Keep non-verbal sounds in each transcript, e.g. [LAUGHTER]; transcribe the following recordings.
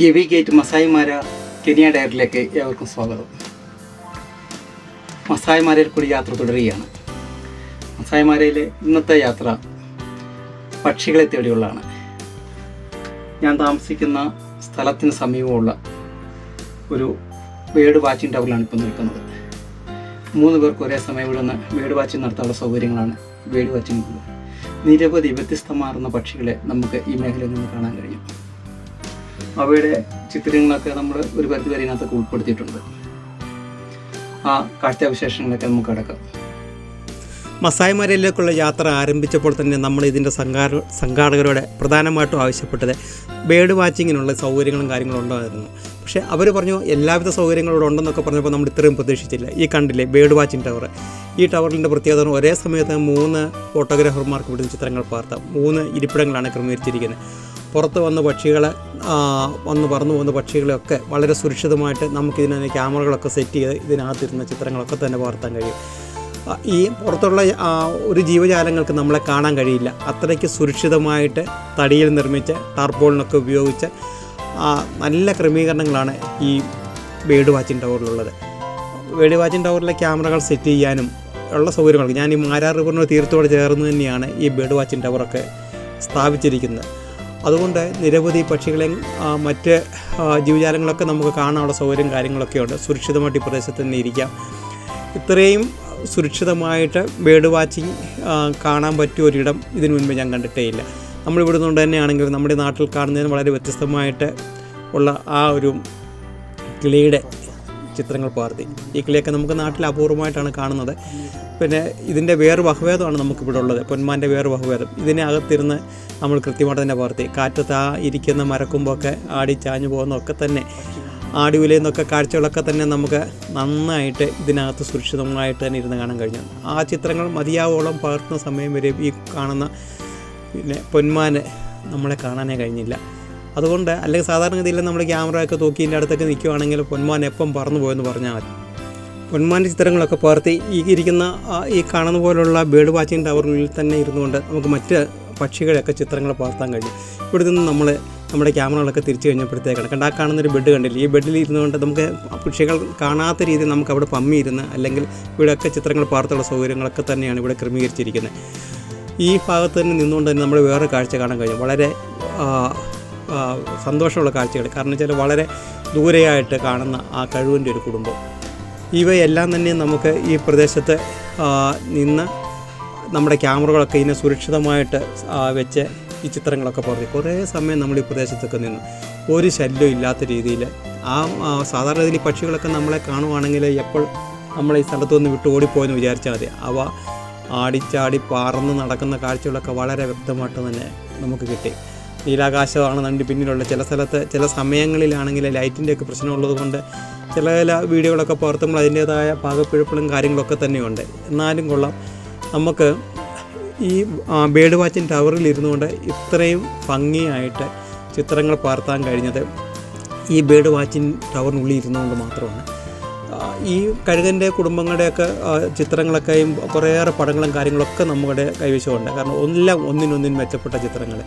Gavi gate Masai Mara Kenya ഡയറിലേക്ക് ഏവർക്കും സ്വാഗതം. മസായിമാരയിൽ കൂടി യാത്ര തുടരുകയാണ്. മസായിമാരയിലെ ഇന്നത്തെ യാത്ര പക്ഷികളെ തേടിയുള്ളതാണ്. ഞാൻ താമസിക്കുന്ന സ്ഥലത്തിന് സമീപമുള്ള ഒരു ബേർഡ് വാച്ചിങ് ടവറിലാണ് ഇപ്പോൾ നിൽക്കുന്നത്. മൂന്ന് പേർക്ക് ഒരേ സമയം ഇവിടുന്ന് ബേർഡ് വാച്ചിങ് നടത്താനുള്ള സൗകര്യങ്ങളാണ് ബേർഡ് വാച്ചിങ് നിരവധി വ്യത്യസ്തമാർന്ന പക്ഷികളെ നമുക്ക് ഈ മേഖലയിൽ നിന്ന് കാണാൻ കഴിയും. അവയുടെ ചിത്രങ്ങളൊക്കെ നമ്മൾ ഒരു പരിധി വരെ ഇതിനകത്തൊക്കെ ഉൾപ്പെടുത്തിയിട്ടുണ്ട്. ആ കാഴ്ചാവിശേഷങ്ങളൊക്കെ നമുക്ക് അടക്കാം. മസായ്മരയിലേക്കുള്ള യാത്ര ആരംഭിച്ചപ്പോൾ തന്നെ നമ്മൾ ഇതിന്റെ സംഘാട സംഘാടകരോട് പ്രധാനമായിട്ടും ആവശ്യപ്പെട്ടത് ബേഡ് വാച്ചിങ്ങിനുള്ള സൗകര്യങ്ങളും കാര്യങ്ങളും ഉണ്ടായിരുന്നു. പക്ഷേ അവർ പറഞ്ഞു എല്ലാവിധ സൗകര്യങ്ങളും ഇവിടെ ഉണ്ടെന്നൊക്കെ പറഞ്ഞപ്പോൾ നമ്മൾ ഇത്രയും പ്രതീക്ഷിച്ചില്ല. ഈ കണ്ടില്ലേ ബേഡ് വാച്ചിങ് ടവർ. ഈ ടവറിന്റെ പ്രത്യേകത ഒരേ സമയത്ത് മൂന്ന് ഫോട്ടോഗ്രാഫർമാർക്ക് ഇവിടുന്ന് ചിത്രങ്ങൾ പകർത്താം മൂന്ന് ഇരിപ്പിടങ്ങളാണ് ക്രമീകരിച്ചിരിക്കുന്നത്. പുറത്ത് വന്ന പക്ഷികളെ വന്ന് പറന്നു പോകുന്ന പക്ഷികളെയൊക്കെ വളരെ സുരക്ഷിതമായിട്ട് നമുക്കിതിനെ ക്യാമറകളൊക്കെ സെറ്റ് ചെയ്ത് ഇതിനകത്തിരുന്ന ചിത്രങ്ങളൊക്കെ തന്നെ പകർത്താൻ കഴിയും. ഈ പുറത്തുള്ള ഒരു ജീവജാലങ്ങൾക്ക് നമ്മളെ കാണാൻ കഴിയില്ല. അത്രയ്ക്ക് സുരക്ഷിതമായിട്ട് തടിയിൽ നിർമ്മിച്ച് ടാർപോളിനൊക്കെ ഉപയോഗിച്ച് നല്ല ക്രമീകരണങ്ങളാണ് ഈ ബേഡ് വാച്ചിങ് ടവറിലുള്ളത്. ബേഡ് വാച്ചിങ് ടവറിലെ ക്യാമറകൾ സെറ്റ് ചെയ്യാനും ഉള്ള സൗകര്യങ്ങൾ ഞാൻ ഈ മാരാർ റിവറിനോട് തീരത്തോട് ചേർന്ന് തന്നെയാണ് ഈ ബേഡ് വാച്ചിങ് ടവറൊക്കെ സ്ഥാപിച്ചിരിക്കുന്നത്. അതുകൊണ്ട് നിരവധി പക്ഷികളെ മറ്റ് ജീവജാലങ്ങളൊക്കെ നമുക്ക് കാണാനുള്ള സൗകര്യം കാര്യങ്ങളൊക്കെ ഉണ്ട്. സുരക്ഷിതമായിട്ട് ഈ പ്രദേശത്ത് തന്നെ ഇരിക്കാം. ഇത്രയും സുരക്ഷിതമായിട്ട് ബേഡ് വാച്ചിങ് കാണാൻ പറ്റിയ ഒരിടം ഇതിനു മുൻപ് ഞാൻ കണ്ടിട്ടേ ഇല്ല നമ്മളിവിടെ നിന്നുകൊണ്ട് തന്നെയാണെങ്കിൽ നമ്മുടെ നാട്ടിൽ കാണുന്നതിന് വളരെ വ്യത്യസ്തമായിട്ട് ഉള്ള ആ ഒരു കിളിയുടെ ചിത്രങ്ങൾ പകർത്തി. ഈ കിളിയൊക്കെ നമുക്ക് നാട്ടിൽ അപൂർവമായിട്ടാണ് കാണുന്നത്. പിന്നെ ഇതിന്റെ വേറൊരു വകഭേദമാണ് നമുക്കിവിടെ ഉള്ളത്. പൊന്മാന്റെ വേറെ ഇതിനെ അകത്തിരുന്ന് നമ്മൾ കൃത്യമായിട്ട് തന്നെ പകർത്തി. കാറ്റത്ത് ആ ഇരിക്കുന്ന മരക്കുമ്പൊക്കെ ആടി ചാഞ്ഞു പോകുന്നതൊക്കെ തന്നെ ആടി ഉലയുന്നൊക്കെ കാഴ്ചകളൊക്കെ തന്നെ നമുക്ക് നന്നായിട്ട് ഇതിനകത്ത് സുരക്ഷിതമായിട്ട് തന്നെ ഇരുന്ന് കാണാൻ കഴിഞ്ഞു. ആ ചിത്രങ്ങൾ മതിയാവോളം പകർത്തുന്ന സമയം വരെ ഈ കാണുന്ന പിന്നെ പൊന്മാന് നമ്മളെ കാണാനേ കഴിഞ്ഞില്ല. അതുകൊണ്ട് അല്ലെങ്കിൽ സാധാരണഗതിയിൽ നമ്മൾ ക്യാമറയൊക്കെ തൂക്കി ഇതിന്റെ അടുത്തൊക്കെ നിൽക്കുവാണെങ്കിൽ പൊന്മാൻ എപ്പം പറന്നു പോയെന്ന് പറഞ്ഞാൽ മതി. പൊന്മാന്റെ ചിത്രങ്ങളൊക്കെ പകർത്തി ഈ ഇരിക്കുന്ന ഈ കാണുന്ന പോലുള്ള ബേഡ് വാച്ചിങ് ടവറിനുള്ളിൽ തന്നെ ഇരുന്നുകൊണ്ട് നമുക്ക് മറ്റ് പക്ഷികളെയൊക്കെ ചിത്രങ്ങൾ പകർത്താൻ കഴിയും. ഇവിടെ നിന്ന് നമ്മൾ നമ്മുടെ ക്യാമറകളൊക്കെ തിരിച്ചു കഴിഞ്ഞപ്പോഴത്തേക്കാണ്. കണ്ട് കാണുന്നൊരു ബെഡ് കണ്ടില്ല? ഈ ബെഡിൽ ഇരുന്നുകൊണ്ട് നമുക്ക് പക്ഷികൾ കാണാത്ത രീതിയിൽ നമുക്ക് അവിടെ പമ്മി പമ്മിയിരുന്ന് അല്ലെങ്കിൽ ഇവിടെയൊക്കെ ചിത്രങ്ങൾ പകർത്തുള്ള സൗകര്യങ്ങളൊക്കെ തന്നെയാണ് ഇവിടെ ക്രമീകരിച്ചിരിക്കുന്നത്. ഈ ഭാഗത്ത് തന്നെ നിന്നുകൊണ്ട് തന്നെ നമ്മൾ വേറെ കാഴ്ച കാണാൻ കഴിയും. വളരെ സന്തോഷമുള്ള കാഴ്ചകൾ കാരണം വെച്ചാൽ വളരെ ദൂരെയായിട്ട് കാണുന്ന ആ കഴിവിന്റെ ഒരു കുടുംബം. ഇവയെല്ലാം തന്നെ നമുക്ക് ഈ പ്രദേശത്ത് നിന്ന് നമ്മുടെ ക്യാമറകളൊക്കെ ഇതിനെ സുരക്ഷിതമായിട്ട് വെച്ച് ഈ ചിത്രങ്ങളൊക്കെ പകർത്തി. കുറേ സമയം നമ്മൾ ഈ പ്രദേശത്തൊക്കെ നിന്നു. ഒരു ശല്യം ഇല്ലാത്ത രീതിയിൽ ആ ആ, സാധാരണ രീതിയിൽ പക്ഷികളൊക്കെ നമ്മളെ കാണുവാണെങ്കിൽ എപ്പോൾ നമ്മൾ ഈ സ്ഥലത്തുനിന്ന് വിട്ട് ഓടിപ്പോയെന്ന് വിചാരിച്ചാൽ മതി. അവ ആടിച്ചാടി പറന്ന് നടക്കുന്ന കാഴ്ചകളൊക്കെ വളരെ വ്യക്തമായിട്ട് തന്നെ നമുക്ക് കിട്ടി. നീലാകാശമാണ് നണ്ടി പിന്നിലുള്ള ചില സ്ഥലത്ത് ചില സമയങ്ങളിലാണെങ്കിൽ ലൈറ്റിന്റെ ഒക്കെ പ്രശ്നമുള്ളത് കൊണ്ട് ചില ചില വീഡിയോകളൊക്കെ പകർത്തുമ്പോൾ അതിന്റേതായ പാകപ്പിഴപ്പുകളും കാര്യങ്ങളൊക്കെ തന്നെയുണ്ട്. എന്നാലും കൊള്ളാം. നമുക്ക് ഈ ബേഡ് വാച്ചിങ് ടവറിൽ ഇരുന്നുകൊണ്ട് ഇത്രയും ഭംഗിയായിട്ട് ചിത്രങ്ങൾ പകർത്താൻ കഴിഞ്ഞത് ഈ ബേഡ് വാച്ചിങ് ടവറിനുള്ളിൽ ഇരുന്നുകൊണ്ട് മാത്രമാണ്. ഈ കഴുകന്റെ കുടുംബങ്ങളുടെയൊക്കെ ചിത്രങ്ങളൊക്കെയും കുറേയേറെ പടങ്ങളും കാര്യങ്ങളൊക്കെ നമ്മുടെ കൈവശമുണ്ട്. കാരണം എല്ലാം ഒന്നിനൊന്നിന് മെച്ചപ്പെട്ട ചിത്രങ്ങൾ.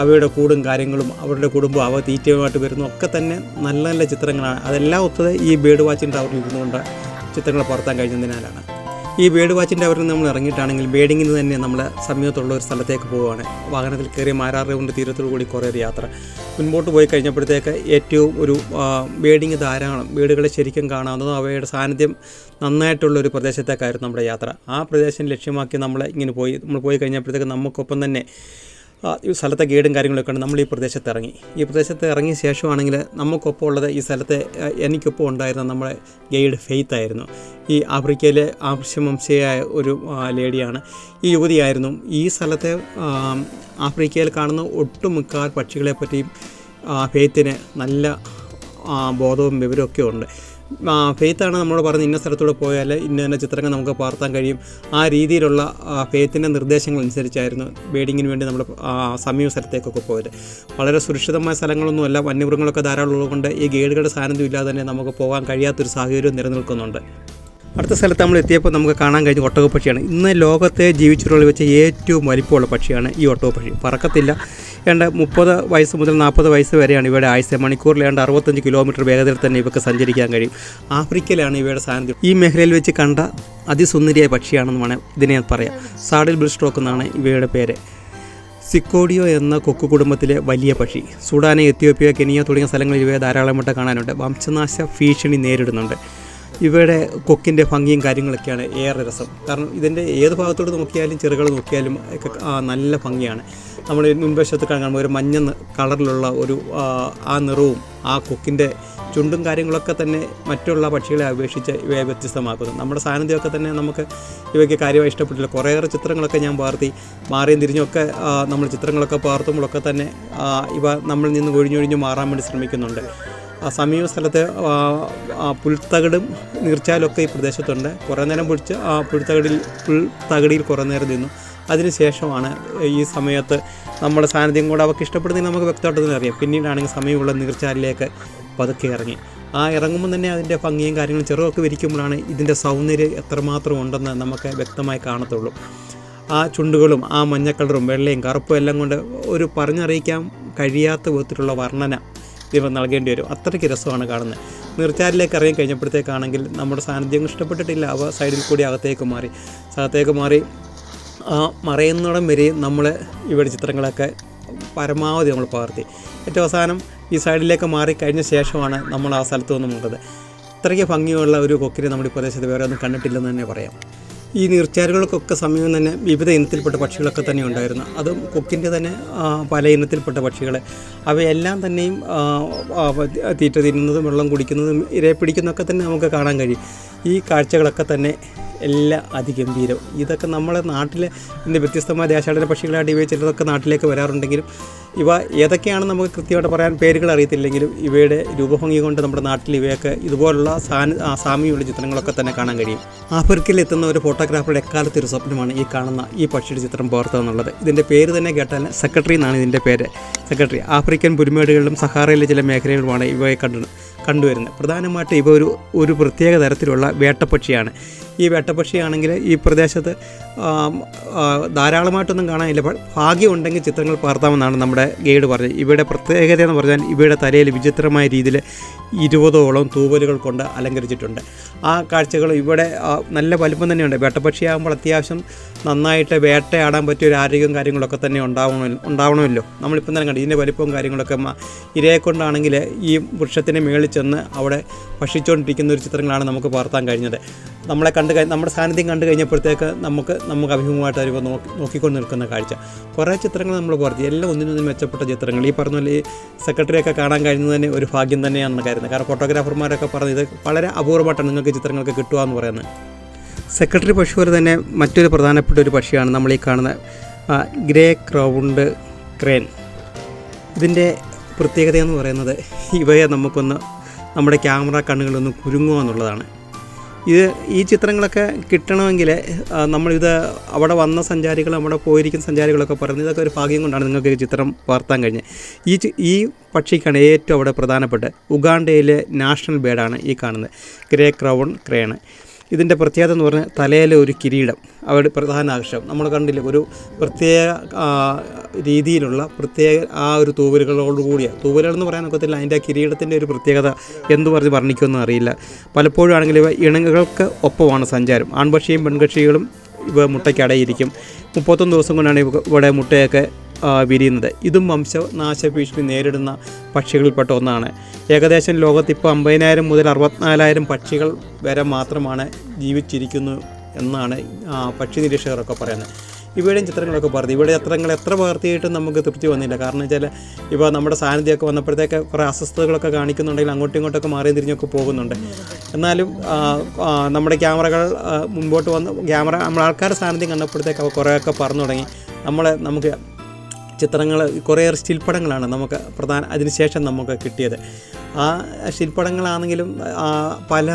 അവയുടെ കൂടും കാര്യങ്ങളും അവരുടെ കുടുംബം അവ തീറ്റയുമായിട്ട് വരുന്നു. ഒക്കെ തന്നെ നല്ല നല്ല ചിത്രങ്ങളാണ്. അതെല്ലാം ഒത്തത് ഈ ബേഡ് വാച്ചിങ് ടവറിൽ ഇരുന്നുകൊണ്ട് ചിത്രങ്ങൾ പകർത്താൻ കഴിഞ്ഞതിനാലാണ്. ഈ ബേഡ് വാച്ചിന്റെ ടവറിൽ നമ്മൾ ഇറങ്ങിയിട്ടാണെങ്കിൽ ബേഡിങ്ങിന് തന്നെ നമ്മൾ സമീപത്തുള്ള ഒരു സ്ഥലത്തേക്ക് പോവുകയാണ്. വാഹനത്തിൽ കയറി മാരാറുകൊണ്ട് തീരത്തോടു കൂടി കുറേ ഒരു യാത്ര. മുൻപോട്ട് പോയി കഴിഞ്ഞപ്പോഴത്തേക്ക് ഏറ്റവും ഒരു ബേഡിങ് ധാരാളം വീടുകളെ ശരിക്കും കാണാവുന്നതും അവയുടെ സാന്നിധ്യം നന്നായിട്ടുള്ള ഒരു പ്രദേശത്തേക്കായിരുന്നു നമ്മുടെ യാത്ര. ആ പ്രദേശം ലക്ഷ്യമാക്കി നമ്മൾ ഇങ്ങനെ പോയി നമ്മൾ പോയി കഴിഞ്ഞപ്പോഴത്തേക്ക് നമുക്കൊപ്പം തന്നെ ഈ സ്ഥലത്തെ ഗൈഡും ഉണ്ട്. നമ്മൾ ഈ പ്രദേശത്ത് ഇറങ്ങി. ഈ പ്രദേശത്ത് ഇറങ്ങിയ ശേഷമാണെങ്കിൽ നമുക്കൊപ്പം ഉള്ളത് ഈ സ്ഥലത്തെ എനിക്കൊപ്പം ഉണ്ടായിരുന്ന നമ്മുടെ ഗൈഡ് ഫെയ്ത്ത് ആയിരുന്നു. ഈ ആഫ്രിക്കയിലെ ആവശ്യമംശയായ ഒരു ലേഡിയാണ്. ഈ യുവതിയായിരുന്നു. ഈ സ്ഥലത്തെ ആഫ്രിക്കയിൽ കാണുന്ന ഒട്ടുമിക്ക പക്ഷികളെ പറ്റിയും ഫെയ്ത്തിന് നല്ല ബോധവും വിവരമൊക്കെ ഉണ്ട്. ഫെയ്ത്താണ് നമ്മൾ പറഞ്ഞ് ഇന്ന സ്ഥലത്തൂടെ പോയാൽ ഇന്ന ഇന്ന ചിത്രങ്ങൾ നമുക്ക് പകർത്താൻ കഴിയും. ആ രീതിയിലുള്ള ഫെയ്ത്തിന്റെ നിർദ്ദേശങ്ങൾ അനുസരിച്ചായിരുന്നു ബേഡിങ്ങിന് വേണ്ടി നമ്മൾ സമീപ സ്ഥലത്തേക്കൊക്കെ പോയത്. വളരെ സുരക്ഷിതമായ സ്ഥലങ്ങളൊന്നുമല്ല വന്യമൃഗങ്ങളൊക്കെ ധാരാളം ഉള്ളതുകൊണ്ട് ഈ ഗൈഡുകളുടെ സാന്നിധ്യം ഇല്ലാതെ തന്നെ നമുക്ക് പോകാൻ കഴിയാത്തൊരു സാഹചര്യം നിലനിൽക്കുന്നുണ്ട്. അടുത്ത സ്ഥലത്ത് നമ്മൾ എത്തിയപ്പോൾ നമുക്ക് കാണാൻ കഴിഞ്ഞ ഒട്ടകപ്പക്ഷിയാണ് ഇന്ന് ലോകത്തെ ജീവിച്ചിട്ടുള്ള വെച്ച് ഏറ്റവും വലിപ്പമുള്ള പക്ഷിയാണ് ഈ ഒട്ടകപ്പക്ഷി പറക്കത്തില്ല. ഏണ്ട മുപ്പത് വയസ്സ് മുതൽ നാൽപ്പത് വയസ്സ് വരെയാണ് ഇവയുടെ ആയുസ് മണിക്കൂറിൽ ഏണ്ട അറുപത്തഞ്ച് കിലോമീറ്റർ വേഗതയിൽ തന്നെ ഇവയ്ക്ക് സഞ്ചരിക്കാൻ കഴിയും. ആഫ്രിക്കയിലാണ് ഇവയുടെ സാന്നിധ്യം. ഈ മേഖലയിൽ വെച്ച് കണ്ട അതിസുന്ദരിയായ പക്ഷിയാണെന്ന് വേണം ഇതിനെ പറയാം. സാഡിൽ ബ്രിൽ സ്ട്രോക്ക് എന്നാണ് ഇവയുടെ പേര്. സിക്കോഡിയോ എന്ന കൊക്കു കുടുംബത്തിലെ വലിയ പക്ഷി. സുഡാനെ എത്യോപ്യ കെനിയ തുടങ്ങിയ സ്ഥലങ്ങളിൽ ഇവയെ ധാരാളമായിട്ട് കാണാനുണ്ട്. വംശനാശ ഭീഷണി നേരിടുന്നുണ്ട്. ഇവയുടെ കൊക്കിന്റെ ഭംഗിയും കാര്യങ്ങളൊക്കെയാണ് ഏറെ രസം. കാരണം ഇതിന്റെ ഏത് ഭാഗത്തോട് നോക്കിയാലും ചെറുകൾ നോക്കിയാലും ഒക്കെ നല്ല ഭംഗിയാണ്. നമ്മൾ മുൻവശത്ത് കാണുമ്പോൾ ഒരു മഞ്ഞ കളറിലുള്ള ഒരു ആ, നിറവും ആ കൊക്കിന്റെ ചുണ്ടും കാര്യങ്ങളൊക്കെ തന്നെ മറ്റുള്ള പക്ഷികളെ അപേക്ഷിച്ച് ഇവയെ വ്യത്യസ്തമാക്കുന്നു. നമ്മുടെ സാന്നിധ്യമൊക്കെ തന്നെ നമുക്ക് ഇവയ്ക്ക് കാര്യമായി ഇഷ്ടപ്പെട്ടില്ല കുറേയേറെ ചിത്രങ്ങളൊക്കെ ഞാൻ പാർത്തി മാറിയും തിരിഞ്ഞൊക്കെ നമ്മൾ ചിത്രങ്ങളൊക്കെ പാർത്തുമ്പോഴൊക്കെ തന്നെ ഇവ നമ്മൾ നിന്ന് ഒഴിഞ്ഞൊഴിഞ്ഞ് മാറാൻ വേണ്ടി ശ്രമിക്കുന്നുണ്ട്. സമീപ സ്ഥലത്ത് പുൽത്തകിടും നീർച്ചാലൊക്കെ ഈ പ്രദേശത്തുണ്ട്. കുറേ നേരം പിടിച്ച് ആ പുൽത്തകടിൽ പുൽത്തകടിയിൽ കുറേ നേരം നിന്നു. അതിനുശേഷമാണ് ഈ സമയത്ത് നമ്മുടെ സാന്നിധ്യം കൂടെ അവർക്ക് ഇഷ്ടപ്പെടുന്നതിന് നമുക്ക് വ്യക്തമായിട്ട് അറിയാം. പിന്നീടാണെങ്കിൽ സമയമുള്ള നീർച്ചാലിലേക്ക് പതുക്കെ ഇറങ്ങി. ആ ഇറങ്ങുമ്പോൾ തന്നെ അതിന്റെ ഭംഗിയും കാര്യങ്ങളും ചെറുതൊക്കെ വിരിക്കുമ്പോഴാണ് ഇതിന്റെ സൗന്ദര്യം എത്രമാത്രം ഉണ്ടെന്ന് നമുക്ക് വ്യക്തമായി കാണത്തുള്ളൂ. ആ ചുണ്ടുകളും ആ മഞ്ഞക്കളറും കളറും വെള്ളയും കറുപ്പും എല്ലാം കൊണ്ട് ഒരു പറഞ്ഞറിയിക്കാൻ കഴിയാത്ത വിധത്തിലുള്ള വർണന ഇവ നൽകേണ്ടി വരും. അത്രയ്ക്ക് രസമാണ് കാണുന്നത്. നീർച്ചാലിലേക്ക് ഇറങ്ങി കഴിഞ്ഞപ്പോഴത്തേക്കാണെങ്കിൽ നമ്മുടെ സാന്നിധ്യം ഇഷ്ടപ്പെട്ടിട്ടില്ല. അവ സൈഡിൽ കൂടി അകത്തേക്ക് മാറി. അകത്തേക്ക് മാറി ആ മറയുന്നിടം വരെ നമ്മൾ ഇവിടെ ചിത്രങ്ങളൊക്കെ പരമാവധി നമ്മൾ പകർത്തി. ഏറ്റവും അവസാനം ഈ സൈഡിലേക്ക് മാറി കഴിഞ്ഞ ശേഷമാണ് നമ്മൾ ആ സ്ഥലത്ത് നിന്നും ഉള്ളത് ഇത്രയ്ക്ക് ഭംഗിയുള്ള ഒരു കൊക്കിനെ നമ്മുടെ പ്രദേശത്ത് വേറെ ഒന്നും കണ്ടിട്ടില്ലെന്ന് തന്നെ പറയാം. ഈ നീർച്ചാലുകൾക്കൊക്കെ സമീപം തന്നെ വിവിധ ഇനത്തിൽപ്പെട്ട പക്ഷികളൊക്കെ തന്നെ ഉണ്ടായിരുന്നു. അതും കൊക്കിന്റെ തന്നെ പല ഇനത്തിൽപ്പെട്ട പക്ഷികളെ. അവയെല്ലാം തന്നെയും തീറ്റ തിന്നുന്നതും വെള്ളം കുടിക്കുന്നതും ഇരയെ പിടിക്കുന്നതൊക്കെ തന്നെ നമുക്ക് കാണാൻ കഴിയും. ഈ കാഴ്ചകളൊക്കെ തന്നെ എല്ലാം അതിഗംഭീരം. ഇതൊക്കെ നമ്മളെ നാട്ടിലെ ഇന്ന് വ്യത്യസ്തമായ ദേശാടന പക്ഷികളായിട്ട് ഇവയെ ചിലതൊക്കെ നാട്ടിലേക്ക് വരാറുണ്ടെങ്കിലും ഇവ ഏതൊക്കെയാണെന്ന് നമുക്ക് കൃത്യമായിട്ട് പറയാൻ പേരുകൾ അറിയത്തില്ലെങ്കിലും ഇവയുടെ രൂപഭംഗി കൊണ്ട് നമ്മുടെ നാട്ടിൽ ഇവയൊക്കെ ഇതുപോലുള്ള സാന സാമ്യമുള്ള ചിത്രങ്ങളൊക്കെ തന്നെ കാണാൻ കഴിയും. ആഫ്രിക്കയിൽ എത്തുന്ന ഒരു ഫോട്ടോഗ്രാഫറുടെ എക്കാലത്തെ ഒരു സ്വപ്നമാണ് ഈ കാണുന്ന ഈ പക്ഷിയുടെ ചിത്രം പകർത്തുക എന്നുള്ളത് ഇതിന്റെ പേര് തന്നെ കേട്ടാൽ സെക്രട്ടറി എന്നാണ് ഇതിന്റെ പേര്. സെക്രട്ടറി ആഫ്രിക്കൻ പുരുമേടുകളിലും സഹാറയിലെ ചില മേഖലകളുമാണ് ഇവയെ കണ്ടു കണ്ടുവരുന്നത്. പ്രധാനമായിട്ടും ഇവ ഒരു ഒരു പ്രത്യേക തരത്തിലുള്ള വേട്ടപ്പക്ഷിയാണ്. ഈ വെട്ടപ്പക്ഷിയാണെങ്കിൽ ഈ പ്രദേശത്ത് ധാരാളമായിട്ടൊന്നും കാണാനില്ല. അപ്പോൾ ഭാഗ്യമുണ്ടെങ്കിൽ ചിത്രങ്ങൾ പകർത്താമെന്നാണ് നമ്മുടെ ഗൈഡ് പറഞ്ഞത്. ഇവയുടെ പ്രത്യേകത എന്ന് പറഞ്ഞാൽ ഇവയുടെ തലയിൽ വിചിത്രമായ രീതിയിൽ ഇരുപതോളം തൂവലുകൾ കൊണ്ട് അലങ്കരിച്ചിട്ടുണ്ട്. ആ കാഴ്ചകൾ ഇവിടെ നല്ല വലുപ്പം തന്നെയുണ്ട്. വേട്ടപ്പക്ഷിയാകുമ്പോൾ അത്യാവശ്യം നന്നായിട്ട് വേട്ടയാടാൻ പറ്റിയ ഒരു ആരോഗ്യവും കാര്യങ്ങളൊക്കെ തന്നെ ഉണ്ടാവണമല്ലോ ഉണ്ടാവണമല്ലോ. നമ്മളിപ്പം തന്നെ കണ്ടു ഇതിന്റെ വലിപ്പവും കാര്യങ്ങളൊക്കെ ഇരയെ കൊണ്ടാണെങ്കിൽ ഈ വൃക്ഷത്തിന് മേളിൽ ചെന്ന് അവിടെ ഭക്ഷിച്ചുകൊണ്ടിരിക്കുന്ന ഒരു ചിത്രങ്ങളാണ് നമുക്ക് പകർത്താൻ കഴിഞ്ഞത്. നമ്മളെ കണ്ട് നമ്മുടെ സാന്നിധ്യം കണ്ടു കഴിഞ്ഞപ്പോഴത്തേക്ക് നമുക്ക് നമുക്ക് അഭിമുഖമായിട്ട് അവർ നോക്കി നോക്കിക്കൊണ്ട് നിൽക്കുന്ന കാഴ്ച. കുറേ ചിത്രങ്ങൾ നമ്മൾ പുറത്തു എല്ലാം ഒന്നിനൊന്നും മെച്ചപ്പെട്ട ചിത്രങ്ങൾ. ഈ പറഞ്ഞ പോലെ ഈ സെക്രട്ടറിയൊക്കെ കാണാൻ കഴിയുന്നത് തന്നെ ഒരു ഭാഗ്യം തന്നെയാണെന്ന് കരുതുന്നത്. കാരണം ഫോട്ടോഗ്രാഫർമാരൊക്കെ പറഞ്ഞത് ഇത് വളരെ അപൂർവമായിട്ടാണ് നിങ്ങൾക്ക് ചിത്രങ്ങൾക്ക് കിട്ടുക എന്ന് പറയുന്നത്. സെക്രട്ടറി പക്ഷി പോലെ തന്നെ മറ്റൊരു പ്രധാനപ്പെട്ട ഒരു പക്ഷിയാണ് നമ്മൾ ഈ കാണുന്ന ഗ്രേ ക്രൗണ്ട് ക്രെയിൻ ഇതിന്റെ പ്രത്യേകത എന്ന് പറയുന്നത് ഇവയെ നമുക്കൊന്ന് നമ്മുടെ ക്യാമറ കണ്ണുകളൊന്ന് കുരുങ്ങുക എന്നുള്ളതാണ്. ഇത് ഈ ചിത്രങ്ങളൊക്കെ കിട്ടണമെങ്കിൽ നമ്മളിത് അവിടെ വന്ന സഞ്ചാരികൾ അവിടെ പോയിരിക്കുന്ന സഞ്ചാരികളൊക്കെ പറയുന്നത് ഇതൊക്കെ ഒരു ഭാഗ്യം കൊണ്ടാണ് നിങ്ങൾക്ക് ഈ ചിത്രം പകർത്താൻ കഴിഞ്ഞത്. ഈ ഈ പക്ഷിക്കാണ് ഏറ്റവും അവിടെ പ്രധാനപ്പെട്ട് ഉഗാണ്ടയിലെ നാഷണൽ ബേഡാണ് ഈ കാണുന്നത്. Grey crown crane. ഇതിന്റെ പ്രത്യേകത എന്ന് പറഞ്ഞാൽ തലയിലെ ഒരു കിരീടം അവരുടെ പ്രധാന ആകർഷണം. നമ്മൾ കണ്ടില്ല ഒരു പ്രത്യേക രീതിയിലുള്ള പ്രത്യേക ആ ഒരു തൂവലുകളോടുകൂടിയ തൂവലുകൾ എന്ന് പറയാൻ ഒക്കത്തില്ല അതിന്റെ ആ കിരീടത്തിന്റെ ഒരു പ്രത്യേകത എന്ത് പറഞ്ഞ് വർണിക്കുമെന്ന് അറിയില്ല. പലപ്പോഴും ആണെങ്കിൽ ഇവ ഇണങ്ങൾക്ക് ഒപ്പമാണ് സഞ്ചാരം. ആൺപക്ഷിയും പെൺകക്ഷികളും ഇവ മുട്ടയ്ക്ക് അടയിരിക്കും. മുപ്പത്തൊന്ന് ദിവസം കൊണ്ടാണ് ഇവ ഇവിടെ മുട്ടയൊക്കെ വിരിയുന്നത്. ഇതും വംശനാശ ഭീഷണി നേരിടുന്ന പക്ഷികളിൽപ്പെട്ട ഒന്നാണ്. ഏകദേശം ലോകത്ത് ഇപ്പോൾ അമ്പതിനായിരം മുതൽ അറുപത്തിനാലായിരം പക്ഷികൾ വരെ മാത്രമാണ് ജീവിച്ചിരിക്കുന്നു എന്നാണ് പക്ഷി നിരീക്ഷകരൊക്കെ പറയുന്നത്. ഇവയുടെയും ചിത്രങ്ങളൊക്കെ പറഞ്ഞു. ഇവിടെ ചിത്രങ്ങൾ എത്ര പകർത്തിയിട്ടും നമുക്ക് തൃപ്തി വന്നില്ല. കാരണം വെച്ചാൽ ഇപ്പോൾ നമ്മുടെ സാന്നിധ്യമൊക്കെ വന്നപ്പോഴത്തേക്ക് കുറേ അസ്വസ്ഥതകളൊക്കെ കാണിക്കുന്നുണ്ടെങ്കിൽ അങ്ങോട്ടും ഇങ്ങോട്ടൊക്കെ മാറി തിരിഞ്ഞൊക്കെ പോകുന്നുണ്ട്. എന്നാലും നമ്മുടെ ക്യാമറകൾ മുമ്പോട്ട് വന്ന് ക്യാമറ നമ്മൾ ആൾക്കാരുടെ സാന്നിധ്യം കണ്ടപ്പോഴത്തേക്ക് അവ കുറേയൊക്കെ പറഞ്ഞു തുടങ്ങി. നമ്മളെ നമുക്ക് ചിത്രങ്ങൾ കുറേയേറെ ശില്പടങ്ങളാണ് നമുക്ക് പ്രധാന അതിനുശേഷം നമുക്ക് കിട്ടിയത്. ആ ശില്പടങ്ങളാണെങ്കിലും പല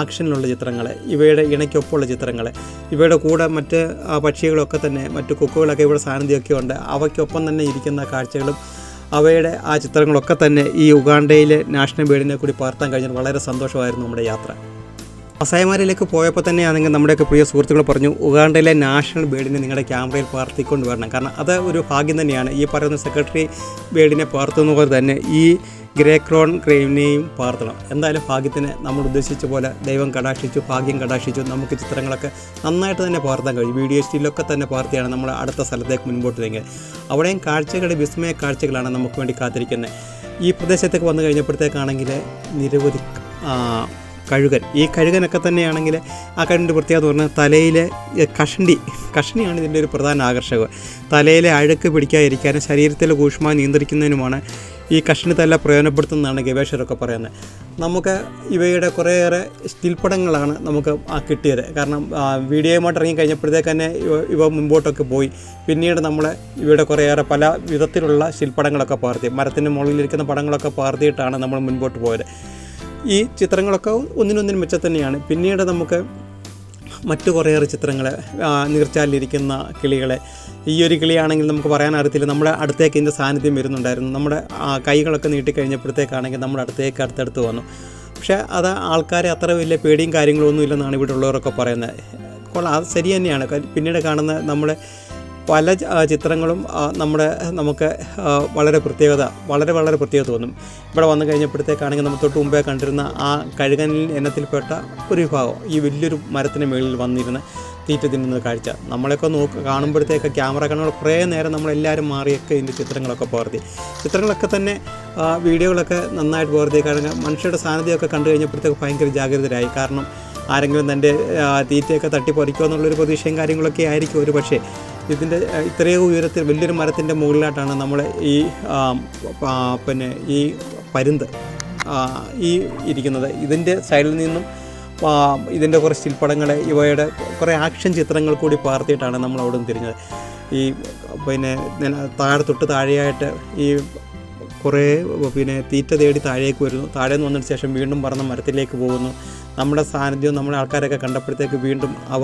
ആക്ഷനിലുള്ള ചിത്രങ്ങൾ ഇവയുടെ ഇണയ്ക്കൊപ്പമുള്ള ചിത്രങ്ങൾ ഇവയുടെ കൂടെ മറ്റ് പക്ഷികളൊക്കെ തന്നെ മറ്റു കൊക്കുകളൊക്കെ ഇവിടെ സാന്നിധ്യമൊക്കെ ഉണ്ട്. അവയ്ക്കൊപ്പം തന്നെ ഇരിക്കുന്ന കാഴ്ചകളും അവയുടെ ആ ചിത്രങ്ങളൊക്കെ തന്നെ ഈ ഉഗാണ്ടയിലെ നാഷണൽ ബേഡിനെ കൂടി പകർത്താൻ കഴിഞ്ഞാൽ വളരെ സന്തോഷമായിരുന്നു നമ്മുടെ യാത്ര. അസയമാരിലേക്ക് പോയപ്പോൾ തന്നെയാണെങ്കിൽ നമ്മുടെയൊക്കെ പ്രിയ സുഹൃത്തുക്കൾ പറഞ്ഞു ഉഗാണ്ടയിലെ നാഷണൽ ബേഡിനെ നിങ്ങളുടെ ക്യാമറയിൽ പകർത്തിക്കൊണ്ട് വരണം. കാരണം അത് ഒരു ഭാഗ്യം തന്നെയാണ്. ഈ പറയുന്ന സെക്രട്ടറി ബേഡിനെ പകർത്തുന്ന പോലെ തന്നെ ഈ ഗ്രേ ക്രോൺ ക്രെയിമിനെയും പകർത്തണം എന്തായാലും ഭാഗ്യത്തിന് നമ്മൾ ഉദ്ദേശിച്ച പോലെ ദൈവം കടാക്ഷിച്ചു ഭാഗ്യം കടാക്ഷിച്ചു. നമുക്ക് ചിത്രങ്ങളൊക്കെ നന്നായിട്ട് തന്നെ പകർത്താൻ കഴിയും. വീഡിയോ സ്റ്റിലൊക്കെ തന്നെ പകർത്തിയാണ് നമ്മൾ അടുത്ത സ്ഥലത്തേക്ക് മുൻപോട്ട് നീങ്ങിയത് അവിടെയും കാഴ്ചകളുടെ വിസ്മയ കാഴ്ചകളാണ് നമുക്ക് വേണ്ടി കാത്തിരിക്കുന്നത്. ഈ പ്രദേശത്തേക്ക് വന്നു കഴിഞ്ഞപ്പോഴത്തേക്കാണെങ്കിൽ നിരവധി കഴുകൻ. ഈ കഴുകനൊക്കെ തന്നെയാണെങ്കിൽ ആ കഴുകന്റെ പ്രത്യേകത പറഞ്ഞാൽ തലയിലെ കഷണ്ടി. കഷണിയാണ് ഇതിന്റെ ഒരു പ്രധാന ആകർഷകം തലയിലെ അഴുക്ക് പിടിക്കാതിരിക്കാനും ശരീരത്തിലെ കൂഷ്മ നിയന്ത്രിക്കുന്നതിനുമാണ് ഈ കഷണി തല പ്രയോജനപ്പെടുത്തുന്നതാണ് ഗവേഷകരൊക്കെ പറയുന്നത്. നമുക്ക് ഇവയുടെ കുറേയേറെ സ്റ്റിൽപ്പടങ്ങളാണ് നമുക്ക് കിട്ടിയത്. കാരണം വീഡിയോയുമായിട്ട് ഇറങ്ങി കഴിഞ്ഞപ്പോഴത്തേക്ക് തന്നെ ഇവ- ഇവ മുമ്പോട്ടൊക്കെ പോയി. പിന്നീട് നമ്മൾ ഇവയുടെ കുറേയേറെ പല വിധത്തിലുള്ള ശില്പടങ്ങളൊക്കെ പകർത്തി. മരത്തിന്റെ മുകളിലിരിക്കുന്ന പടങ്ങളൊക്കെ പകർത്തിയിട്ടാണ് നമ്മൾ മുൻപോട്ട് പോയത്. ഈ ചിത്രങ്ങളൊക്കെ ഒന്നിനൊന്നിനും മെച്ച തന്നെയാണ്. പിന്നീട് നമുക്ക് മറ്റു കുറേയേറെ ചിത്രങ്ങൾ നീർച്ചാലിരിക്കുന്ന കിളികളെ. ഈ ഒരു കിളിയാണെങ്കിൽ നമുക്ക് പറയാൻ അറിയത്തില്ല. നമ്മുടെ അടുത്തേക്ക് ഇതിന്റെ സാന്നിധ്യം വരുന്നുണ്ടായിരുന്നു. നമ്മുടെ കൈകളൊക്കെ നീട്ടിക്കഴിഞ്ഞപ്പോഴത്തേക്കാണെങ്കിൽ നമ്മുടെ അടുത്തേക്ക് അടുത്തടുത്ത് വന്നു. പക്ഷേ അത് ആൾക്കാരെ അത്ര വലിയ പേടിയും കാര്യങ്ങളൊന്നും ഇല്ലെന്നാണ് ഇവിടെ ഉള്ളവരൊക്കെ പറയുന്നത്. കൊള്ളാം. അത് ശരി തന്നെയാണ്. പിന്നീട് കാണുന്ന നമ്മുടെ പല ചിത്രങ്ങളും നമ്മുടെ നമുക്ക് വളരെ പ്രത്യേകത വളരെ വളരെ പ്രത്യേകത തോന്നും. ഇവിടെ വന്നു കഴിഞ്ഞപ്പോഴത്തേക്കാണെങ്കിൽ നമ്മൾ തൊട്ട് മുമ്പേ കണ്ടിരുന്ന ആ കഴുകനിൽ എണ്ണത്തിൽപ്പെട്ട ഒരു വിഭാഗം ഈ വലിയൊരു മരത്തിന് മുകളിൽ വന്നിരുന്ന തീറ്റ തിന്നുന്ന കാഴ്ച. നമ്മളെയൊക്കെ നോക്ക് കാണുമ്പോഴത്തേക്ക് ക്യാമറ കണ്ണുകൾ കുറേ നേരം നമ്മളെല്ലാവരും മാറിയൊക്കെ ഇതിന്റെ ചിത്രങ്ങളൊക്കെ പകർത്തി ചിത്രങ്ങളൊക്കെ തന്നെ വീഡിയോകളൊക്കെ നന്നായിട്ട് പകർത്തി കാരണം മനുഷ്യരുടെ സാന്നിധ്യമൊക്കെ കണ്ടു കഴിഞ്ഞപ്പോഴത്തേക്ക് ഭയങ്കര ജാഗ്രതരായി. കാരണം ആരെങ്കിലും തന്റെ തീറ്റയൊക്കെ തട്ടിപ്പറിക്കുമോ എന്നുള്ളൊരു പ്രതീക്ഷയും കാര്യങ്ങളൊക്കെ ആയിരിക്കും ഒരു പക്ഷേ ഇതിന്റെ ഇത്രയും ഉയരത്തിൽ വലിയൊരു മരത്തിന്റെ മുകളിലായിട്ടാണ് നമ്മൾ ഈ പിന്നെ ഈ പരുന്ത് ഈ ഇരിക്കുന്നത്. ഇതിന്റെ സൈഡിൽ നിന്നും ഇതിന്റെ കുറേ ശില്പടങ്ങൾ ഇവയുടെ കുറേ ആക്ഷൻ ചിത്രങ്ങൾ കൂടി പകർത്തിയിട്ടാണ് നമ്മൾ അവിടെ നിന്ന് തിരിഞ്ഞത്. ഈ പിന്നെ നിന- താഴെ തൊട്ട് താഴെയായിട്ട് ഈ കുറേ പിന്നെ തീറ്റ തേടി താഴേക്ക് വരുന്നു. താഴെ നിന്ന് വന്നതിന് ശേഷം വീണ്ടും പറഞ്ഞ മരത്തിലേക്ക് പോകുന്നു. നമ്മുടെ സാന്നിധ്യവും നമ്മുടെ ആൾക്കാരൊക്കെ കണ്ടപ്പോഴത്തേക്ക് വീണ്ടും അവ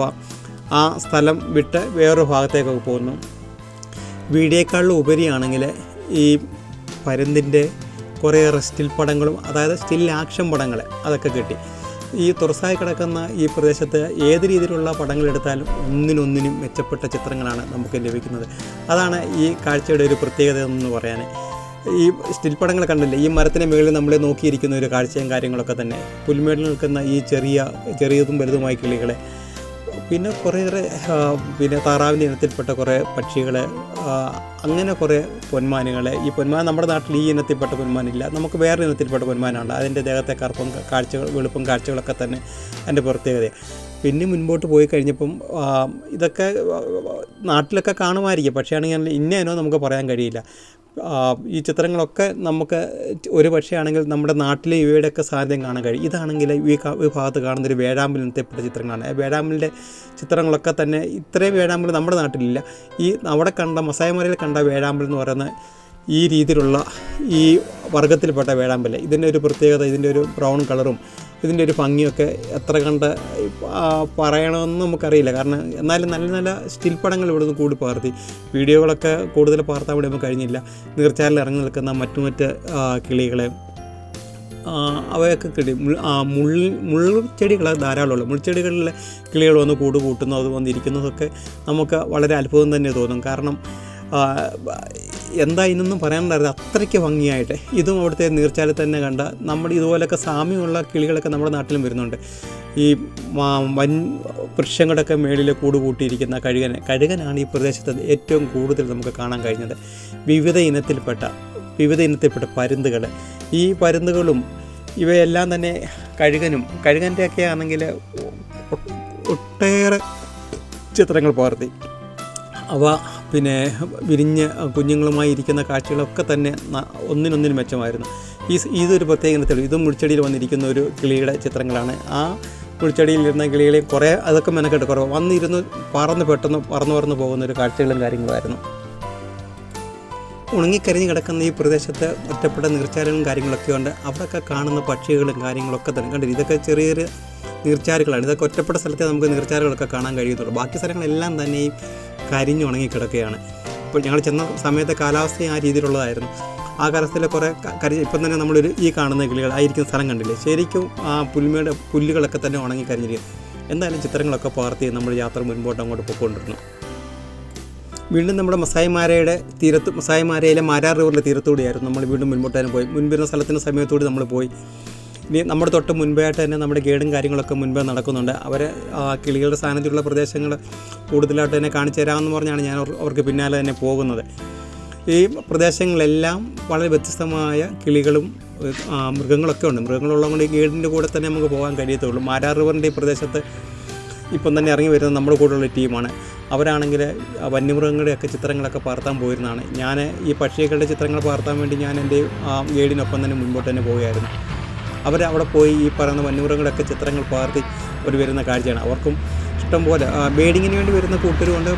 ആ സ്ഥലം വിട്ട് വേറൊരു ഭാഗത്തേക്കൊക്കെ പോകുന്നു. വീഡിയോക്കാളിലും ഉപരിയാണെങ്കിൽ ഈ പരുന്തിന്റെ കുറേയേറെ സ്റ്റിൽ പടങ്ങളും അതായത് സ്റ്റിൽ ആക്ഷൻ പടങ്ങൾ അതൊക്കെ കിട്ടി. ഈ തുറസായി കിടക്കുന്ന ഈ പ്രദേശത്ത് ഏത് രീതിയിലുള്ള പടങ്ങൾ എടുത്താലും ഒന്നിനൊന്നിനും മെച്ചപ്പെട്ട ചിത്രങ്ങളാണ് നമുക്ക് ലഭിക്കുന്നത്. അതാണ് ഈ കാഴ്ചയുടെ ഒരു പ്രത്യേകത എന്ന് പറയാൻ. ഈ സ്റ്റിൽ പടങ്ങൾ കണ്ടില്ലേ? ഈ മരത്തിന് മുകളിൽ നമ്മൾ നോക്കിയിരിക്കുന്ന ഒരു കാഴ്ചയും കാര്യങ്ങളൊക്കെ തന്നെ. പുൽമേടിൽ നിൽക്കുന്ന ഈ ചെറിയ ചെറിയതും വലുതുമായ കിളികളെ പിന്നെ കുറേയേറെ പിന്നെ താറാവിന്റെ ഇനത്തിൽപ്പെട്ട കുറേ പക്ഷികളെ അങ്ങനെ കുറേ പൊന്മാനുകളെ ഈ പൊന്മാൻ നമ്മുടെ നാട്ടിൽ ഈ ഇനത്തിൽപ്പെട്ട പൊന്മാനില്ല. നമുക്ക് വേറെ ഇനത്തിൽപ്പെട്ട പൊന്മാനുണ്ട്. അതിന്റെ ദേഹത്തെ കറുപ്പും കാഴ്ചകൾ വെളുപ്പും കാഴ്ചകളൊക്കെ തന്നെ അതിന്റെ പ്രത്യേകത പിന്നെ മുൻപോട്ട് പോയി കഴിഞ്ഞപ്പം ഇതൊക്കെ നാട്ടിലൊക്കെ കാണുമായിരിക്കും. പക്ഷേ ആണെങ്കിൽ ഇന്നേനോ നമുക്ക് പറയാൻ കഴിയില്ല. ഈ ചിത്രങ്ങളൊക്കെ നമുക്ക് ഒരു പക്ഷേ ആണെങ്കിൽ നമ്മുടെ നാട്ടിലെ ഇവയുടെയൊക്കെ സാധ്യത കാണാൻ കഴിയും. ഇതാണെങ്കിൽ ഈ വിഭാഗത്ത് കാണുന്നൊരു വേഴാമ്പൽ ഇനത്തിൽപ്പെട്ട ചിത്രങ്ങളാണ്. വേഴാമ്പലിന്റെ ചിത്രങ്ങളൊക്കെ തന്നെ ഇത്രയും വേഴാമ്പൽ നമ്മുടെ നാട്ടിലില്ല. ഈ അവിടെ കണ്ട മസായമലയിൽ കണ്ട വേഴാമ്പൽ എന്ന് പറയുന്ന ഈ രീതിയിലുള്ള ഈ വർഗത്തിൽപ്പെട്ട വേഴാമ്പൽ ഇതിന്റെ ഒരു പ്രത്യേകത ഇതിന്റെ ഒരു ബ്രൗൺ കളറും ഇതിന്റെ ഒരു ഭംഗിയൊക്കെ എത്ര കണ്ട് പറയണമെന്ന് നമുക്കറിയില്ല. കാരണം എന്നാലും നല്ല നല്ല സ്റ്റിൽ പടങ്ങൾ ഇവിടുന്ന് കൂടി പകർത്തി. വീഡിയോകളൊക്കെ കൂടുതൽ പകർത്താൻ വേണ്ടി നമുക്ക് കഴിഞ്ഞില്ല. നീർച്ചാലിൽ ഇറങ്ങി നിൽക്കുന്ന മറ്റു മറ്റ് കിളികളെ അവയൊക്കെ കിളി മുള്ളി ആ, മുൾ മുൾച്ചെടികൾ ധാരാളമുള്ളൂ. മുൾച്ചെടികളിലെ കിളികൾ വന്ന് കൂട് കൂട്ടുന്നതും വന്നിരിക്കുന്നതൊക്കെ നമുക്ക് വളരെ അത്ഭുതം തന്നെ തോന്നും. കാരണം എന്താ ഇന്നൊന്നും പറയാനുണ്ടായിരുന്നു അത്രയ്ക്ക് ഭംഗിയായിട്ട്. ഇതും അവിടുത്തെ നീർച്ചാലിൽ തന്നെ കണ്ട നമ്മുടെ ഇതുപോലൊക്കെ സാമ്യമുള്ള കിളികളൊക്കെ നമ്മുടെ നാട്ടിലും വരുന്നുണ്ട്. ഈ വൻ വൃക്ഷങ്ങളുടെയൊക്കെ മേളിൽ കൂട് കൂട്ടിയിരിക്കുന്ന കഴുകനെ കഴുകനാണ് ഈ പ്രദേശത്ത് ഏറ്റവും കൂടുതൽ നമുക്ക് കാണാൻ കഴിഞ്ഞത്. വിവിധ ഇനത്തിൽപ്പെട്ട വിവിധ ഇനത്തിൽപ്പെട്ട പരുന്തുകൾ. ഈ പരുന്തുകളും ഇവയെല്ലാം തന്നെ കഴുകനും കഴുകന്റെയൊക്കെ ആണെങ്കിൽ ഒട്ടേറെ ചിത്രങ്ങൾ പകർത്തി. അവ പിന്നെ വിരിഞ്ഞ് കുഞ്ഞുങ്ങളുമായി ഇരിക്കുന്ന കാഴ്ചകളൊക്കെ തന്നെ ഒന്നിനൊന്നിനും മെച്ചമായിരുന്നു. ഈ ഇതൊരു പ്രത്യേക ഇനത്തിൽ ഇതും മുൾച്ചെടിയിൽ വന്നിരിക്കുന്ന ഒരു കിളിയുടെ ചിത്രങ്ങളാണ്. ആ മുൾച്ചെടിയിൽ ഇരുന്ന കിളികളെ കുറേ അതൊക്കെ മെനക്കെട്ട് കുറവ്. വന്നിരുന്ന് പറന്ന് പെട്ടെന്ന് പറന്ന് പറന്ന് പോകുന്ന ഒരു കാഴ്ചകളും കാര്യങ്ങളുമായിരുന്നു. ഉണങ്ങിക്കരിഞ്ഞ് കിടക്കുന്ന ഈ പ്രദേശത്ത് ഒറ്റപ്പെട്ട നീർച്ചാലുകളും കാര്യങ്ങളൊക്കെ ഉണ്ട്. അവിടെയൊക്കെ കാണുന്ന പക്ഷികളും കാര്യങ്ങളൊക്കെ തന്നെ. കണ്ടില്ല? ഇതൊക്കെ ചെറിയ ചെറിയ നീർച്ചാലുകളാണ്. ഇതൊക്കെ ഒറ്റപ്പെട്ട സ്ഥലത്തെ നമുക്ക് നീർച്ചാലുകളൊക്കെ കാണാൻ കഴിയത്തുള്ളൂ ബാക്കി സ്ഥലങ്ങളെല്ലാം തന്നെ ഈ കരിഞ്ഞുണങ്ങി കിടക്കുകയാണ് ഇപ്പോൾ ഞങ്ങൾ ചെന്ന സമയത്തെ കാലാവസ്ഥ ആ രീതിയിലുള്ളതായിരുന്നു. ആ കാലത്തിലെ കുറേ കരി ഇപ്പം തന്നെ നമ്മളൊരു ഈ കാണുന്ന കിളികൾ ആയിരിക്കുന്ന സ്ഥലം കണ്ടില്ലേ? ശരിക്കും ആ പുൽമയുടെ പുല്ലുകളൊക്കെ തന്നെ ഉണങ്ങി കരിഞ്ഞിരിക്കും എന്തായാലും ചിത്രങ്ങളൊക്കെ പകർത്തി നമ്മൾ യാത്ര മുൻപോട്ട് അങ്ങോട്ട് പോയിക്കൊണ്ടിരുന്നു. വീണ്ടും നമ്മുടെ മസായിമാരയുടെ തീരത്ത് മസായിമാരയിലെ മാരാർ റിവറിന്റെ തീരത്തൂടെയായിരുന്നു നമ്മൾ വീണ്ടും മുൻപോട്ട് തന്നെ പോയി. മുൻപിരുന്ന സ്ഥലത്തിന്റെ സമയത്തൂടി നമ്മൾ പോയി. ഇനി നമ്മുടെ തൊട്ട് മുൻപായിട്ട് തന്നെ നമ്മുടെ ഗൈഡും കാര്യങ്ങളൊക്കെ മുൻപേ നടക്കുന്നുണ്ട്. അവരെ കിളികളുടെ സാന്നിധ്യമുള്ള പ്രദേശങ്ങൾ കൂടുതലായിട്ട് തന്നെ കാണിച്ചു തരാമെന്ന് പറഞ്ഞാണ് ഞാൻ അവർക്ക് പിന്നാലെ തന്നെ പോകുന്നത്. ഈ പ്രദേശങ്ങളെല്ലാം വളരെ വ്യത്യസ്തമായ കിളികളും മൃഗങ്ങളൊക്കെ ഉണ്ട്. മൃഗങ്ങളുള്ളതുകൊണ്ട് ഈ ഗൈഡിന്റെ കൂടെ തന്നെ നമുക്ക് പോകാൻ കഴിയത്തുള്ളൂ. മാരാർ റിവറിന്റെ ഈ പ്രദേശത്ത് ഇപ്പം തന്നെ ഇറങ്ങി വരുന്നത് നമ്മുടെ കൂടെയുള്ള ടീമാണ്. അവരാണെങ്കിൽ വന്യമൃഗങ്ങളുടെയൊക്കെ ചിത്രങ്ങളൊക്കെ പകർത്താൻ പോയിരുന്നതാണ്. ഞാൻ ഈ പക്ഷികളുടെ ചിത്രങ്ങൾ പകർത്താൻ വേണ്ടി ഞാൻ എന്റെ ഗൈഡിനൊപ്പം തന്നെ മുൻപോട്ട് തന്നെ പോവുകയായിരുന്നു. അവർ അവിടെ പോയി ഈ പറയുന്ന വന്യമൃഗങ്ങളുടെയൊക്കെ ചിത്രങ്ങൾ പകർത്തി അവർ വരുന്ന കാഴ്ചയാണ്. അവർക്കും ഇഷ്ടംപോലെ ബേഡിങ്ങിന് വേണ്ടി വരുന്ന കൂട്ടരുകൊണ്ട്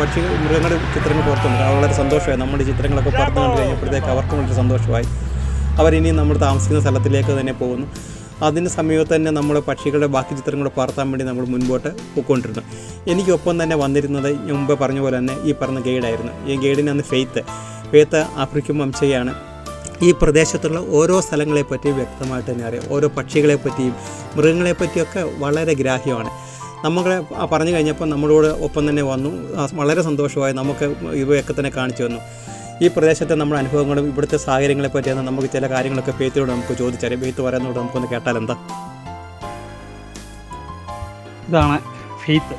പക്ഷി മൃഗങ്ങളുടെ ചിത്രങ്ങൾ പുറത്തുണ്ട്. വളരെ സന്തോഷമായി. നമ്മുടെ ചിത്രങ്ങളൊക്കെ പുറത്തു കൊണ്ട് കഴിഞ്ഞപ്പോഴത്തേക്ക് അവർക്കും വളരെ സന്തോഷമായി. അവരിനി നമ്മൾ താമസിക്കുന്ന സ്ഥലത്തിലേക്ക് തന്നെ പോകുന്നു. അതിന് സമയത്ത് തന്നെ നമ്മൾ പക്ഷികളുടെ ബാക്കി ചിത്രങ്ങൾ പകർത്താൻ വേണ്ടി നമ്മൾ മുൻപോട്ട് പോയിക്കൊണ്ടിരുന്നു. എനിക്കൊപ്പം തന്നെ വന്നിരുന്നത് മുമ്പേ പറഞ്ഞ പോലെ തന്നെ ഈ പറഞ്ഞ ഗൈഡായിരുന്നു. ഈ ഗൈഡിന് അന്ന് ഫെയ്ത്ത്. Faith African വംശയാണ്. ഈ പ്രദേശത്തുള്ള ഓരോ സ്ഥലങ്ങളെപ്പറ്റി വ്യക്തമായിട്ട് തന്നെ അറിയാം. ഓരോ പക്ഷികളെ പറ്റിയും മൃഗങ്ങളെ പറ്റിയൊക്കെ വളരെ ഗ്രാഹ്യമാണ്. നമ്മളെ പറഞ്ഞു കഴിഞ്ഞപ്പോൾ നമ്മളോട് ഒപ്പം തന്നെ വന്നു. വളരെ സന്തോഷമായി നമുക്ക് ഇവയൊക്കെ തന്നെ കാണിച്ചു തന്നു. ഈ പ്രദേശത്തെ നമ്മുടെ അനുഭവങ്ങളും ഇവിടുത്തെ സാഹചര്യങ്ങളെ പറ്റിയാണ് നമുക്ക് ചില കാര്യങ്ങളൊക്കെ പേത്തിയോട് നമുക്ക് ചോദിച്ചറിയാം. പേത്ത് പറയുന്നതോട് നമുക്കൊന്ന് കേട്ടാൽ എന്താ? ഇതാണ് ഫെയ്ത്ത്.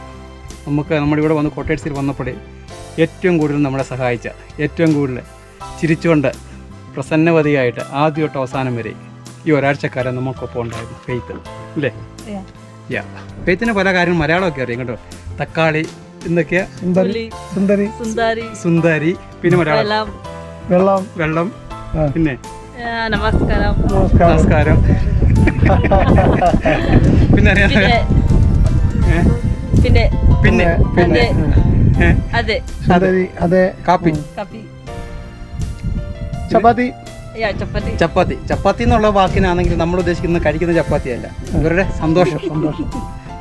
നമുക്ക് നമ്മുടെ ഇവിടെ വന്ന് കോട്ടേഴ്സിൽ വന്നപ്പോഴേ ഏറ്റവും കൂടുതൽ നമ്മളെ സഹായിച്ച ഏറ്റവും കൂടുതൽ ചിരിച്ചുകൊണ്ട് പ്രസന്നവതിയായിട്ട് ആദ്യം തൊട്ട് അവസാനം വരെ ഈ ഒരാഴ്ചക്കാലം നമുക്കൊപ്പം ഉണ്ടായിരുന്നു ഫെയ്ത്ത് അല്ലേ. യാ ഫെയ്ത്തിന് പല കാര്യങ്ങൾ മലയാളമൊക്കെ അറിയാം കേട്ടോ. തക്കാളി എന്തൊക്കെയാ? സുന്ദരി സുന്ദരി സുന്ദരി. പിന്നെ മലയാളം. വെള്ളം. വെള്ളം. പിന്നെ? നമസ്കാരം. നമസ്കാരം. [LAUGHS] പിന്നെ അറിയാം. പിന്നെ പിന്നെ പിന്നെ അതെ അതെ. കാപ്പി. കപ്പി. ചപ്പാത്തി. ചപ്പാത്തി. ചപ്പാത്തി. ചപ്പാത്തി. എന്നുള്ള വാക്കിനാണെങ്കിൽ നമ്മൾ ഉദ്ദേശിക്കുന്ന കഴിക്കുന്ന ചപ്പാത്തി അല്ല ഇവരുടെ സന്തോഷം. സന്തോഷം.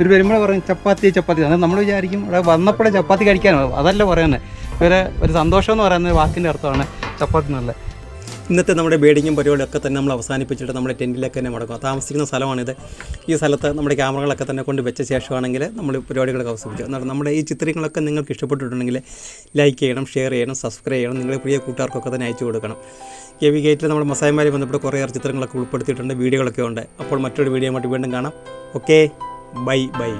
ഇവർ വരുമ്പോഴേ പറയും ചപ്പാത്തി ചപ്പാത്തി. അത് നമ്മൾ വിചാരിക്കും ഇവിടെ വന്നപ്പോഴേ ചപ്പാത്തി കഴിക്കാനോ അതല്ല പറയുന്നത്. ഇവരെ ഒരു സന്തോഷം എന്ന് പറയുന്ന വാക്കിന്റെ അർത്ഥമാണ് ചപ്പാത്തി എന്നുള്ള ഇന്നത്തെ നമ്മുടെ ബേഡിങ്ങും പരിപാടിയൊക്കെ തന്നെ നമ്മൾ അവസാനിപ്പിച്ചിട്ട് നമ്മുടെ ടെന്റിലേക്ക് തന്നെ മടക്കും താമസിക്കുന്ന സ്ഥലമാണിത്. ഈ സ്ഥലത്ത് നമ്മുടെ ക്യാമറകളൊക്കെ തന്നെ കൊണ്ട് വെച്ച ശേഷമാണെങ്കിൽ നമ്മൾ പരിപാടികളൊക്കെ അവസാനിപ്പിച്ചു എന്നാൽ നമ്മുടെ ഈ ചിത്രങ്ങളൊക്കെ നിങ്ങൾക്ക് ഇഷ്ടപ്പെട്ടിട്ടുണ്ടെങ്കിൽ ലൈക്ക് ചെയ്യണം ഷെയർ ചെയ്യണം സബ്സ്ക്രൈബ് ചെയ്യണം. നിങ്ങളുടെ പ്രിയ കൂട്ടുകാർക്കൊക്കെ തന്നെ അയച്ചു കൊടുക്കണം. കെ വി ഗേറ്റിൽ നമ്മുടെ മസായമാരി ബന്ധപ്പെട്ട് കുറേയേറെ ചിത്രങ്ങളൊക്കെ ഉൾപ്പെടുത്തിയിട്ടുണ്ട് വീഡിയോകളൊക്കെ ഉണ്ട്. അപ്പോൾ മറ്റൊരു വീഡിയോ വീണ്ടും കാണാം. Okay bye bye